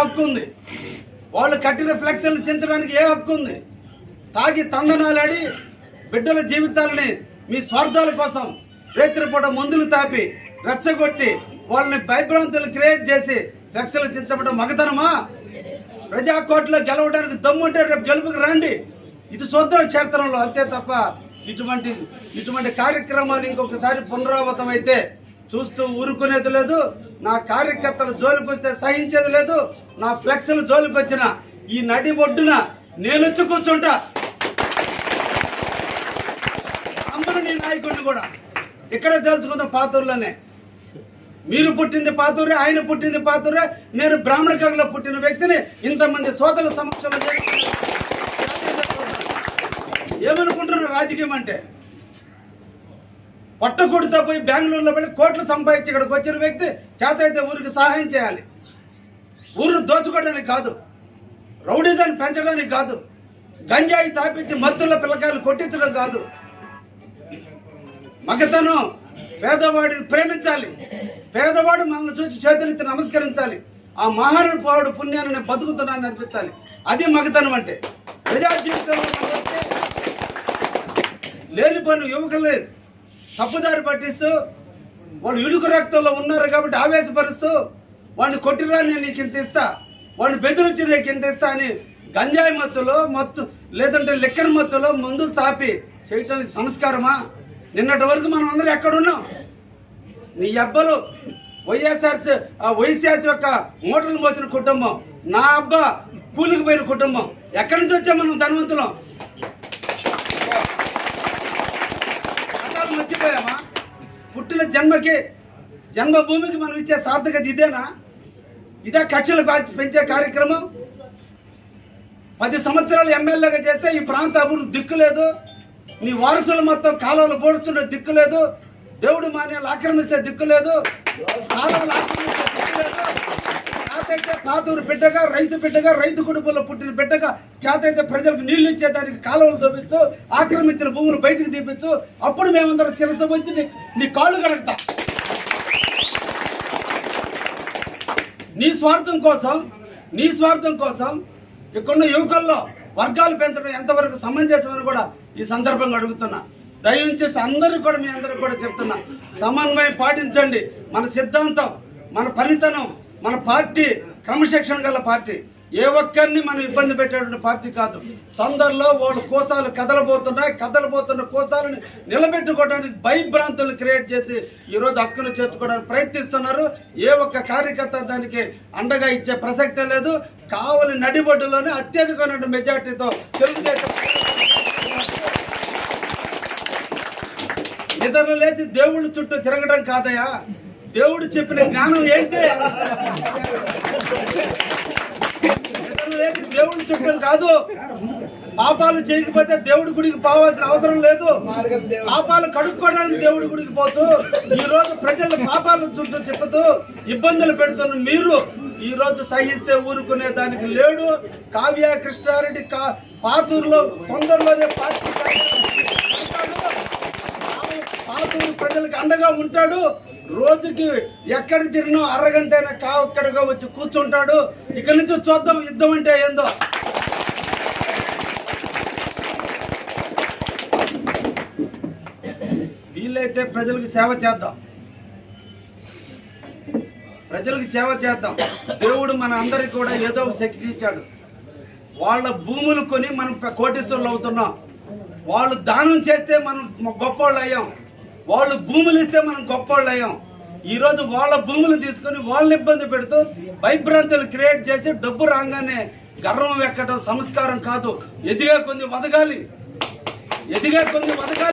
హక్కు ఉంది. వాళ్ళు కట్టిన ఫ్లెక్సీలు చించడానికి ఏ హక్కు ఉంది? తాగి తందనాలాడి బిడ్డల జీవితాలని మీ స్వార్థాల కోసం రేత్రిపూట మందులు తాపి రెచ్చగొట్టి వాళ్ళని భయభ్రాంతులు క్రియేట్ చేసి ఫ్లెక్సీలు చించబడ్డ మగతనమా? ప్రజా గెలవడానికి దమ్ముంటే రేపు గెలుపుకి రండి. ఇది చూద్దాం క్షేత్రంలో అంతే తప్ప ఇటువంటి ఇటువంటి కార్యక్రమాలు ఇంకొకసారి పునరావృతం అయితే చూస్తూ ఊరుకునేది లేదు. నా కార్యకర్తలు జోలికి వస్తే సహించేది లేదు. నా ఫ్లెక్స్లు జోలికి వచ్చిన ఈ నడి ఒడ్డున నేను వచ్చి కూర్చుంటా. అమ్మను నీ నాయకుడిని కూడా. ఇక్కడే తెలుసుకుందాం పాతూరులోనే. మీరు పుట్టింది పాతూరే ఆయన పుట్టింది పాతూరే నేను బ్రాహ్మణ కగలో పుట్టిన వ్యక్తిని ఇంతమంది సోదరుల సమక్షంలో ఏమనుకుంటున్నారు రాజకీయం అంటే? పట్టకొడితో పోయి బెంగళూరులో పడి కోట్లు సంపాదించి ఇక్కడికి వచ్చిన వ్యక్తి చేత అయితే ఊరికి సహాయం చేయాలి. ఊరు దోచుకోవడానికి కాదు రౌడీజాన్ని పెంచడానికి కాదు గంజాయి తాపించి మత్తుల పిల్లకాయలు కొట్టించడం కాదు. మగతనం పేదవాడిని ప్రేమించాలి. పేదవాడు మనల్ని చూసి చేతులెత్తి నమస్కరించాలి. ఆ మహానుభావుడు పుణ్యాన్ని నేను బతుకుతున్నాను అనిపించాలి. అది మగతనం అంటే. ప్రజా జీవితంలో లేని పనులు యువకులు తప్పుదారి పట్టిస్తూ వాళ్ళు ఇడుకు రక్తంలో ఉన్నారు కాబట్టి ఆవేశపరుస్తూ వాడిని కొట్టిరా నేను నీకు ఇంత ఇస్తా వాడిని బెదిరించి నీకు ఇంత ఇస్తా అని గంజాయి మత్తులో మత్తు లేదంటే లెక్కన మత్తులో మందులు తాపి చేయటానికి సంస్కారమా? నిన్నటి వరకు మనం అందరం ఎక్కడున్నాం? నీ అబ్బలు వైఎస్ఆర్స్ ఆ వైఎస్ఆర్స్ యొక్క మోటార్లు మోసిన కుటుంబం నా అబ్బా కూలికి పోయిన కుటుంబం. ఎక్కడి నుంచి వచ్చాం మనం ధనవంతులం? చట్టాలు మర్చిపోయామా? పుట్టిన జన్మకి జన్మభూమికి మనం ఇచ్చే సార్థకత ఇదేనా? ఇదే కక్షలు పెంచే కార్యక్రమం. పది సంవత్సరాలు ఎమ్మెల్యేగా చేస్తే ఈ ప్రాంత అభివృద్ధి దిక్కు లేదు. నీ వారసులు మొత్తం కాలువలు పోడుస్తుంటే దిక్కు లేదు. దేవుడు మాన్యాలు ఆక్రమిస్తే దిక్కు లేదు. కాలువలు ఆక్రమిస్తే దిక్కు లేదు. చేతైతే పాతూరు బిడ్డగా రైతు బిడ్డగా రైతు కుటుంబంలో పుట్టిన బిడ్డగా చేతైతే ప్రజలకు నీళ్ళు ఇచ్చేదానికి కాలువలు తోపించు ఆక్రమించిన భూములు బయటకు తీపించు అప్పుడు మేమందరం చిరస వచ్చి నీ కాళ్ళు కడగతా. నీ స్వార్థం కోసం నీ స్వార్థం కోసం ఇక్కడున్న యువకుల్లో వర్గాలు పెంచడం ఎంతవరకు సమంజసమని కూడా ఈ సందర్భంగా అడుగుతున్నా. దయచేసి అందరూ కూడా మీ అందరూ కూడా చెప్తున్నా. సమన్వయం పాటించండి. మన సిద్ధాంతం మన పనితనం మన పార్టీ క్రమశిక్షణ గల పార్టీ. ఏ ఒక్కరిని మనం ఇబ్బంది పెట్టేటువంటి పార్టీ కాదు. తొందరలో వాళ్ళు కోసాలు కదలబోతున్నాయి. కదలబోతున్న కోసాలను నిలబెట్టుకోవడానికి భయభ్రాంతులు క్రియేట్ చేసి ఈరోజు హక్కును చేర్చుకోవడానికి ప్రయత్నిస్తున్నారు. ఏ ఒక్క కార్యకర్త దానికి అండగా ఇచ్చే ప్రసక్తే లేదు. కావలి నడిబొడ్డులోనే అత్యధికమైన మెజార్టీతో తెలుగుదేశం నిద్ర లేచి దేవుడి చుట్టూ తిరగడం కాదయా దేవుడు చెప్పిన జ్ఞానం ఏంటి? దేవుడి చుట్టం కాదు. పాపాలు చేయకపోతే దేవుడి గుడికి పోవాల్సిన అవసరం లేదు. పాపాలు కడుక్కోవడానికి దేవుడి గుడికి పోతూ ఈ రోజు ప్రజల పాపాల చుట్టూ తిప్పుతూ ఇబ్బందులు పెడుతున్న మీరు ఈ రోజు సహిస్తే ఊరుకునే దానికి లేడు. కావ్య కృష్ణారెడ్డి కా పాతూరులో తొందరలోనే పార్టీ పాతూరు ప్రజలకు అండగా ఉంటాడు. రోజుకి ఎక్కడికి తిరిగినా అరగంట అయినా కావక్కడగా వచ్చి కూర్చుంటాడు. ఇక నుంచి చూద్దాం యుద్ధం అంటే ఏందో. వీలైతే ప్రజలకు సేవ చేద్దాం. ప్రజలకు సేవ చేద్దాం. దేవుడు మన అందరికి కూడా ఏదో ఒక శక్తి ఇచ్చాడు. వాళ్ళ భూములు కొని మనం కోటేశ్వరులు కోటీశ్వరులు అవుతున్నాం. వాళ్ళు దానం చేస్తే మనం గొప్ప వాళ్ళు అయ్యాం. వాళ్ళు భూములు ఇస్తే మనం గొప్పోళ్ళు అయ్యాం ఈరోజు వాళ్ళ భూములు తీసుకొని వాళ్ళని ఇబ్బంది పెడుతూ భయభ్రాంతులు క్రియేట్ చేసి డబ్బు రాగానే గర్వం ఎక్కడం సంస్కారం కాదు. ఎదిగే కొంది వదగాలి. ఎదిగే కొంది వదగాలి.